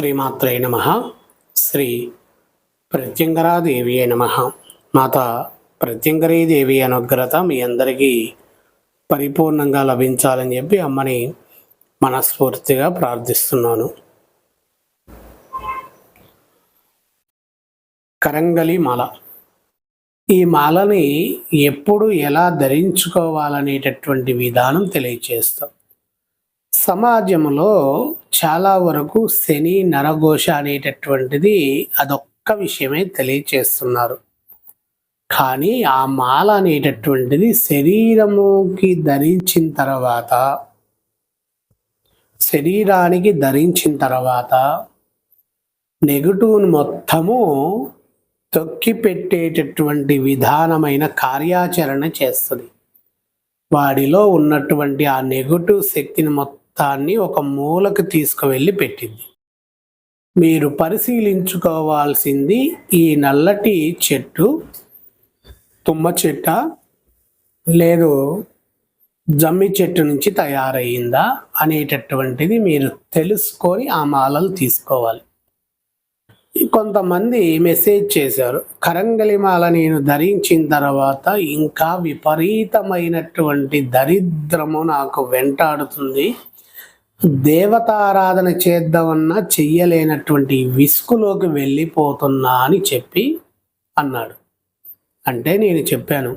శ్రీమాత్రే నమ. శ్రీ ప్రత్యంగరాదేవి నమ. మాత ప్రత్యంగరీదేవి అనుగ్రత మీ అందరికీ పరిపూర్ణంగా లభించాలని చెప్పి అమ్మని మనస్ఫూర్తిగా ప్రార్థిస్తున్నాను. కరంగలి మాల. ఈ మాలని ఎప్పుడు ఎలా ధరించుకోవాలనేటటువంటి విధానం తెలియచేస్తాం. సమాజంలో చాలా వరకు శని నరఘోష అనేటటువంటిది అదొక్క విషయమే తెలియచేస్తున్నారు. కానీ ఆ మాల అనేటటువంటిది శరీరముకి ధరించిన తర్వాత శరీరానికి ధరించిన తర్వాత నెగటివ్ను మొత్తము తొక్కి పెట్టేటటువంటి విధానమైన కార్యాచరణ చేస్తుంది. వాడిలో ఉన్నటువంటి ఆ నెగటివ్ శక్తిని మొత్తం మొత్తాన్ని ఒక మూలకు తీసుకువెళ్ళి పెట్టింది. మీరు పరిశీలించుకోవాల్సింది ఈ నల్లటి చెట్టు తుమ్మ చెట్ట లేదు జమ్మి చెట్టు నుంచి తయారయ్యిందా అనేటటువంటిది మీరు తెలుసుకొని ఆ మాలలు తీసుకోవాలి. కొంతమంది మెసేజ్ చేశారు కరంగలి మాల నేను ధరించిన తర్వాత ఇంకా విపరీతమైనటువంటి దరిద్రము నాకు వెంటాడుతుంది. దేవతారాధన చేద్దామన్నా చెయ్యలేనటువంటి విసుగులోకి వెళ్ళిపోతున్నా అని చెప్పి అన్నాడు. అంటే నేను చెప్పాను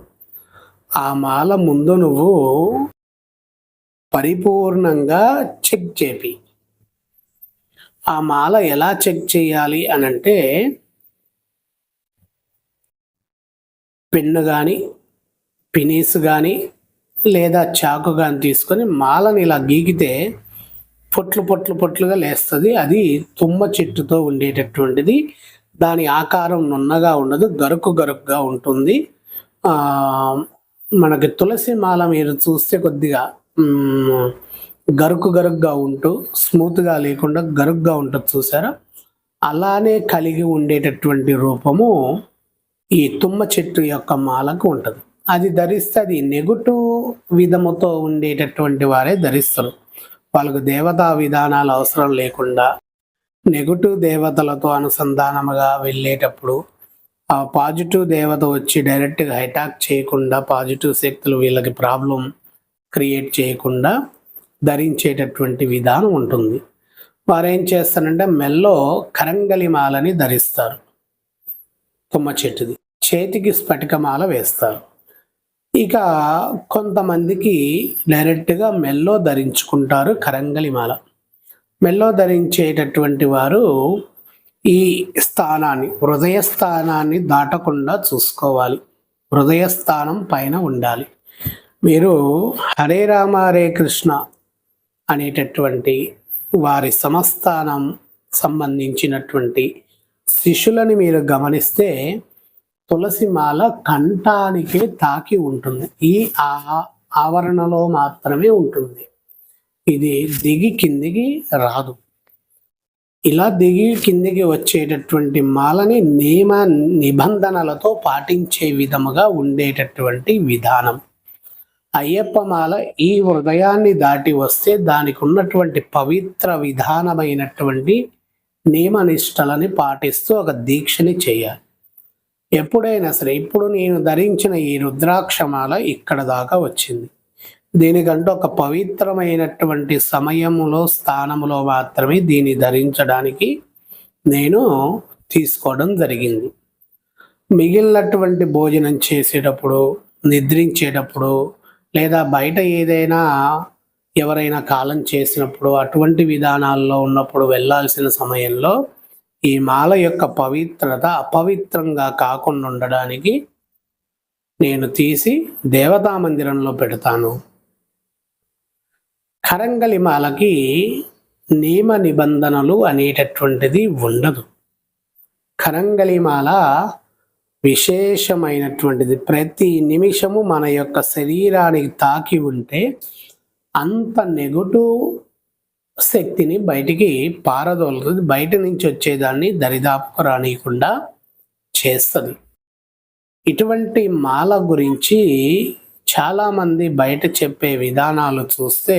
ఆ మాల ముందు నువ్వు పరిపూర్ణంగా చెక్ చేపి. ఆ మాల ఎలా చెక్ చేయాలి అని అంటే పెన్ను కానీ పినీస్ కానీ లేదా చాకు కానీ తీసుకొని మాలని ఇలా గీకితే పొట్లు పొట్లు పొట్లుగా లేస్తుంది. అది తుమ్మ చెట్టుతో ఉండేటటువంటిది. దాని ఆకారం నున్నగా ఉండదు గరుకు గరుకుగా ఉంటుంది. మనకి తులసి మాల మీరు చూస్తే కొద్దిగా గరుకు గరుగ్గా ఉంటూ స్మూత్గా లేకుండా గరుగ్గా ఉంటుంది చూసారా? అలానే కలిగి ఉండేటటువంటి రూపము ఈ తుమ్మ చెట్టు యొక్క మాలకు ఉంటుంది. అది ధరిస్తే అది నెగటివ్ విధముతో ఉండేటటువంటి వారే ధరిస్తారు. వాళ్ళకు దేవతా విధానాలు అవసరం లేకుండా నెగటివ్ దేవతలతో అనుసంధానముగా వెళ్ళేటప్పుడు ఆ పాజిటివ్ దేవత వచ్చి డైరెక్ట్గా అటాక్ చేయకుండా పాజిటివ్ శక్తులు వీళ్ళకి ప్రాబ్లం క్రియేట్ చేయకుండా ధరించేటటువంటి విధానం ఉంటుంది. వారు ఏం చేస్తారంటే మెల్లో కరంగలి మాలని ధరిస్తారు. తుమ్మ చెట్టుది. చేతికి స్ఫటికమాల వేస్తారు. ఇక కొంతమందికి డైరెక్ట్గా మెల్లో ధరించుకుంటారు కరంగలిమాల మెల్లో ధరించేటటువంటి వారు ఈ స్థానాన్ని హృదయ స్థానాన్ని దాటకుండా చూసుకోవాలి. హృదయ స్థానం పైన ఉండాలి. మీరు హరే రామ హరే కృష్ణ అనేటటువంటి వారి సమస్థానం సంబంధించినటువంటి శిష్యులని మీరు గమనిస్తే తులసి మాల కంఠానికి తాకి ఉంటుంది. ఈ ఆ ఆవరణలో మాత్రమే ఉంటుంది. ఇది దిగి కిందికి రాదు. ఇలా దిగి కిందికి వచ్చేటటువంటి మాలని నియమ నిబంధనలతో పాటించే విధముగా ఉండేటటువంటి విధానం. అయ్యప్ప మాల ఈ హృదయాన్ని దాటి వస్తే దానికి ఉన్నటువంటి పవిత్ర విధానమైనటువంటి నియమనిష్టలని పాటిస్తూ ఒక దీక్షని చేయాలి. ఎప్పుడైనా సరే ఇప్పుడు నేను ధరించిన ఈ రుద్రాక్షమాల ఇక్కడ దాకా వచ్చింది. దీనికంటూ ఒక పవిత్రమైనటువంటి సమయములో స్థానములో మాత్రమే దీన్ని ధరించడానికి నేను తీసుకోవడం జరిగింది. మిగిలినటువంటి భోజనం చేసేటప్పుడు నిద్రించేటప్పుడు లేదా బయట ఏదైనా ఎవరైనా కాలం చేసినప్పుడు అటువంటి విధానాల్లో ఉన్నప్పుడు వెళ్ళాల్సిన సమయంలో ఈ మాల యొక్క పవిత్రత అపవిత్రంగా కాకుండా ఉండడానికి నేను తీసి దేవతా మందిరంలో పెడతాను. కరంగలి మాలకి నియమ నిబంధనలు అనేటటువంటిది ఉండదు. కరంగలి మాల విశేషమైనటువంటిది. ప్రతి నిమిషము మన యొక్క శరీరానికి తాకి ఉంటే అంత నెగటివ్ శక్తిని బయటికి పారదోలుతుంది. బయట నుంచి వచ్చేదాన్ని దరిదాపుకు రానియకుండా చేస్తుంది. ఇటువంటి మాల గురించి చాలామంది బయట చెప్పే విధానాలు చూస్తే